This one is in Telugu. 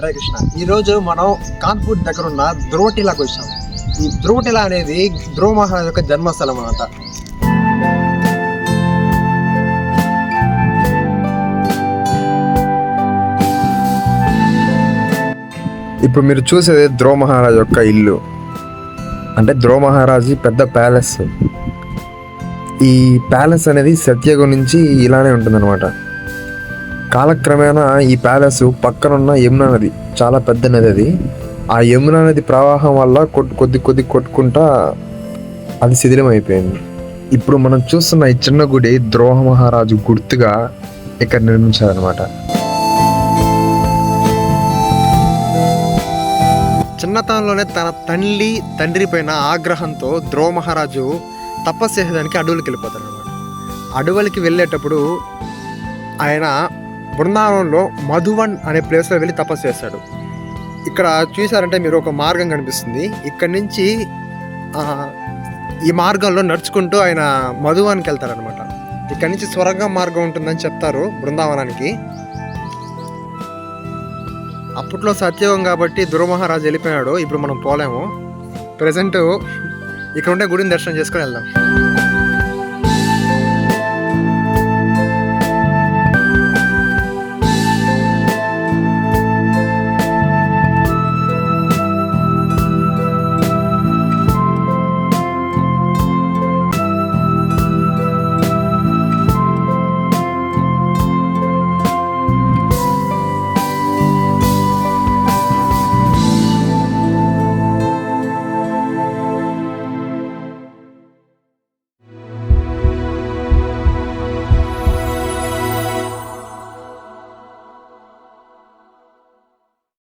హరే కృష్ణ ఈరోజు మనం కాన్పూర్ దగ్గర ఉన్న ద్రోటిలాకి వచ్చాం. ఈ ధ్రువటిల అనేది ధ్రువ మహారాజు యొక్క జన్మస్థలం అనమాట ఇప్పుడు మీరు చూసేది ధ్రువ మహారాజ్ యొక్క ఇల్లు. అంటే ధ్రువ మహారాజు పెద్ద ప్యాలెస్. ఈ ప్యాలెస్ అనేది సత్యగు నుంచి ఇలానే ఉంటుందన్నమాట. కాలక్రమేణా ఈ ప్యాలెస్ పక్కనున్న యమునా నది చాలా పెద్ద నది అది. ఆ యమునా నది ప్రవాహం వల్ల కొట్టు కొద్ది కొద్ది కొట్టుకుంటా అది శిథిలం అయిపోయింది ఇప్పుడు మనం చూస్తున్న ఈ చిన్న గుడి ద్రోహ మహారాజు గుర్తుగా ఇక్కడ నిర్మించారనమాట చిన్నతనంలోనే తన తల్లి తండ్రి పైన ఆగ్రహంతో ద్రోహ మహారాజు తపస్సు చేసేదానికి అడవులకి వెళ్ళిపోతాడు అనమాట అడవులకి వెళ్ళేటప్పుడు ఆయన బృందావనంలో మధువన్ అనే ప్లేస్లో వెళ్ళి తపస్సు చేస్తాడు. ఇక్కడ చూసారంటే మీరు ఒక మార్గం కనిపిస్తుంది. ఇక్కడ నుంచి ఈ మార్గంలో నడుచుకుంటూ ఆయన మధువన్కి వెళ్తారనమాట ఇక్కడ నుంచి స్వర్గ మార్గం ఉంటుందని చెప్తారు బృందావనానికి. అప్పట్లో సత్యోగం కాబట్టి దుర్మహారాజు వెళ్ళిపోయాడు. ఇప్పుడు మనం పోలేము. ప్రజెంట్ ఇక్కడ ఉండే గుడిని దర్శనం చేసుకొని వెళ్దాం.